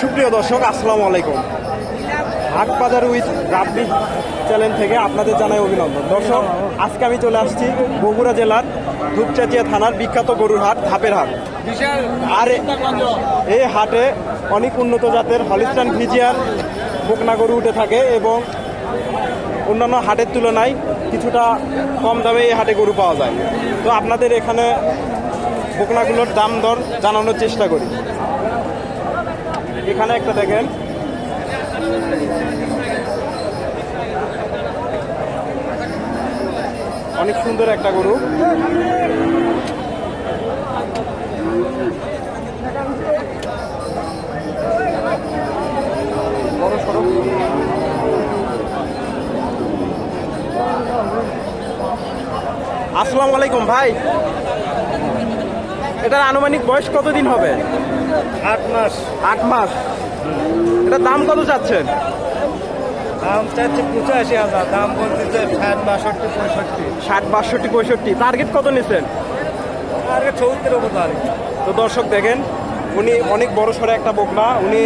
সুপ্রিয় দর্শক, আসসালামু আলাইকুম। হাট বাজার উইথ রাব্বি চ্যানেল থেকে আপনাদের জানাই অভিনন্দন। দর্শক, আজকে আমি চলে আসছি বগুড়া জেলার ধূপচাচিয়া থানার বিখ্যাত গরুর হাট, ধাপের হাট। আর এই হাটে অনেক উন্নত জাতের হলিস্টান ভিজিয়ার বকনা গরু উঠে থাকে এবং অন্যান্য হাটের তুলনায় কিছুটা কম দামে এই হাটে গরু পাওয়া যায়। তো আপনাদের এখানে বকনাগুলোর দাম দর জানানোর চেষ্টা করি। এখানে একটা দেখেন। অনেক সুন্দর একটা গরু। বড় সড়ক। আসসালামু আলাইকুম ভাই। এটার আনুমানিক বয়স কতদিন হবে? আট মাস। আট মাস। এটার দাম কত চাচ্ছেন? দাম চাচ্ছে পঁচাশি হাজার দাম বলতেছে ষাট বাষট্টি পঁয়ষট্টি। ষাট বাষট্টি পঁয়ষট্টি। টার্গেট কত নিচ্ছেন আর চৌত্রিশ ওপর দাঁড়ি তো দর্শক দেখেন উনি অনেক বড় সড়ো একটা বকনা উনি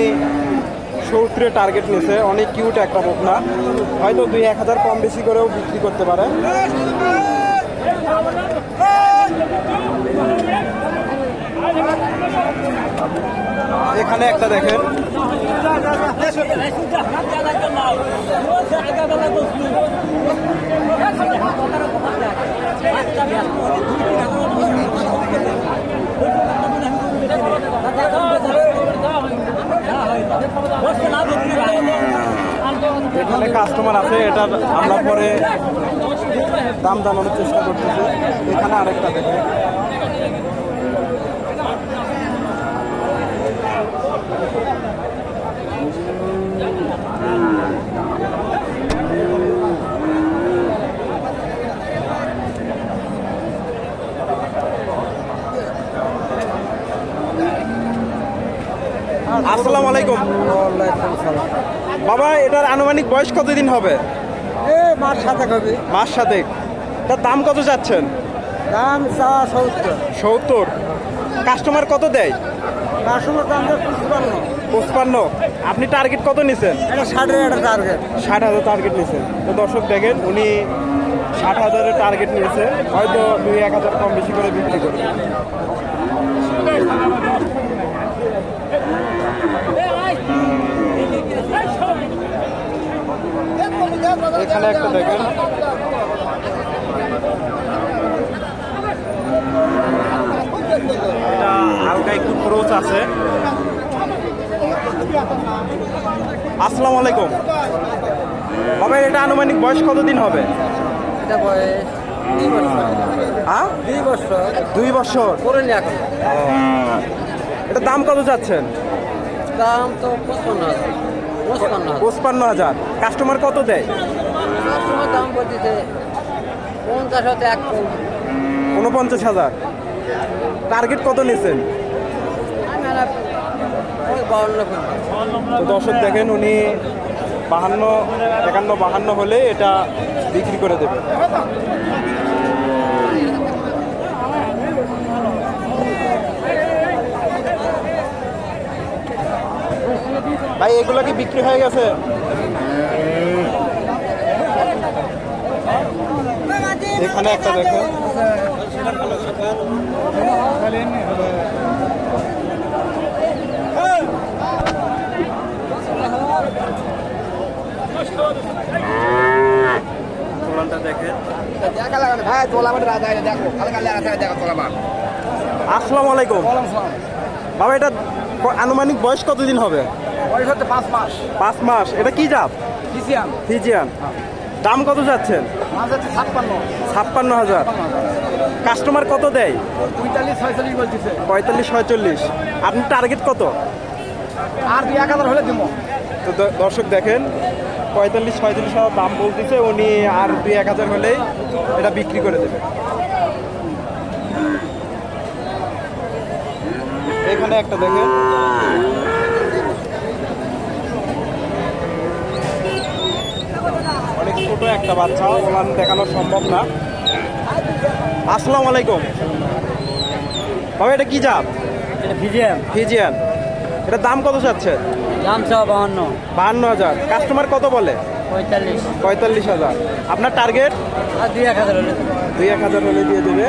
সৌত্রে টার্গেট নিছে অনেক কিউট একটা বকনা। হয়তো দুই এক হাজার কম বেশি করেও বিক্রি করতে পারে। এখানে একটা দেখেন। এখানে কাস্টমার আছে এটা আমরা পরে দাম জানানোর চেষ্টা করতেছি। এখানে আরেকটা দেখেন। আসসালামু আলাইকুম। বাবা এটার আনুমানিক বয়স কতদিন হবে? এ মাস সাথে হবে। মাস সাথে তার দাম কত যাচ্ছেন দাম চা সত্তর। সত্তর। কাস্টমার কত দেয়? কাস্টমার দাম পঁচপান্ন। পঁচপান্ন। আপনি টার্গেট কত নিছেন? এটা ষাটের একটা টার্গেট। ষাট হাজার টার্গেট নিয়েছেন তো দর্শক দেখেন উনি ষাট হাজারের টার্গেট নিয়েছে। হয়তো দুই এক হাজার কম বেশি করে বিক্রি করবে। একটা দেখেন। এটা হালকা একটু ক্রোচ আছে। আসসালামু আলাইকুম। বাবা এটা আনুমানিক বয়স কতদিন হবে? এটা বয়স দুই বছর। দুই বছর। দুই বছর? করে নি এখন এটা দাম কত যাচ্ছেন? দাম তো পঁচপান্ন পঁচপান্ন হাজার। কাস্টমার কত দেয়? কাস্টমার দাম বলতেছে পঞ্চাশ হাতে এক উনপঞ্চাশ হাজার। টার্গেট কত নিয়েছেন তো দর্শক দেখেন উনি বাহান্ন একান্ন বাহান্ন হলে এটা বিক্রি করে দেবে। এগুলো কি বিক্রি হয়ে গেছে? এখানে একটা দেখো। আসসালামু আলাইকুম। বাবা এটা আনুমানিক বয়স কতদিন হবে? বয়স হচ্ছে পাঁচ মাস। পাঁচ মাস। এটা কি জাত? ডিসিয়াম ফিজিয়ান। দাম কত যাচ্ছেন? ছাপ্পান্ন। ছাপ্পান্ন হাজার। কাস্টমার কত দেয়? পঁয়তাল্লিশ ছয়চল্লিশ বলতেছে। পঁয়তাল্লিশ ছয়চল্লিশ। আপনি টার্গেট কত? আর দুই এক হাজার হলে দিব। তো দর্শক দেখেন পঁয়তাল্লিশ ছয়চল্লিশ হাজার দাম বলতেছে উনি আর দুই এক হাজার হলেই এটা বিক্রি করে দেবে। এখানে একটা দেখেন। ছোট একটা বাচ্চা ওলান দেখানো সম্ভব না। আসসালামু আলাইকুম বাবা এটা কি জাত? ভিজিয়াম ফিজিয়ান এটা দাম কত চাচ্ছে? দাম চাও বাহান্ন। বাহান্ন হাজার। কাস্টমার কত বলে? পঁয়তাল্লিশ। পঁয়তাল্লিশ হাজার। আপনার টার্গেট? দুই এক হাজার হলে দুই এক হাজার হলে দিয়ে দেবে।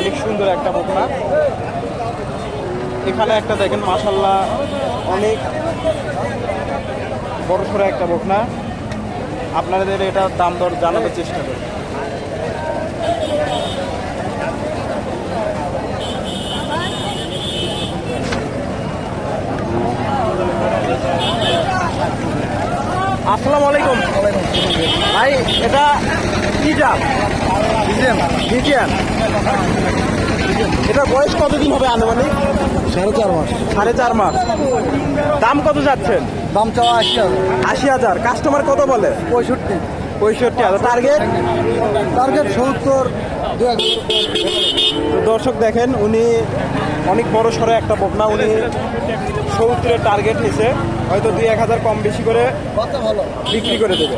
অনেক সুন্দর একটা বকনা। এখানে একটা দেখেন মাসাল্লাহ অনেক বড় সড়ো একটা বকনা। আপনাদের এটা দাম দর জানানোর চেষ্টা করি আসসালামু আলাইকুম। ভাই এটা কি জাত? বিজিয়ান এটা বয়স কতদিন হবে আনুমানিক? সাড়ে চার মাস। সাড়ে চার মাস। দাম কত যাচ্ছেন? দাম চাওয়া আশি হাজার। আশি হাজার। কাস্টমার কত বলে? পঁয়ষট্টি। পঁয়ষট্টি হাজার। টার্গেট টার্গেট সত্তর দর্শক দেখেন উনি অনেক বড় সড়ো একটা বকনা উনি সত্তরের টার্গেট নিছে, হয়তো দুই এক হাজার কম বেশি করে বিক্রি করে দেবে।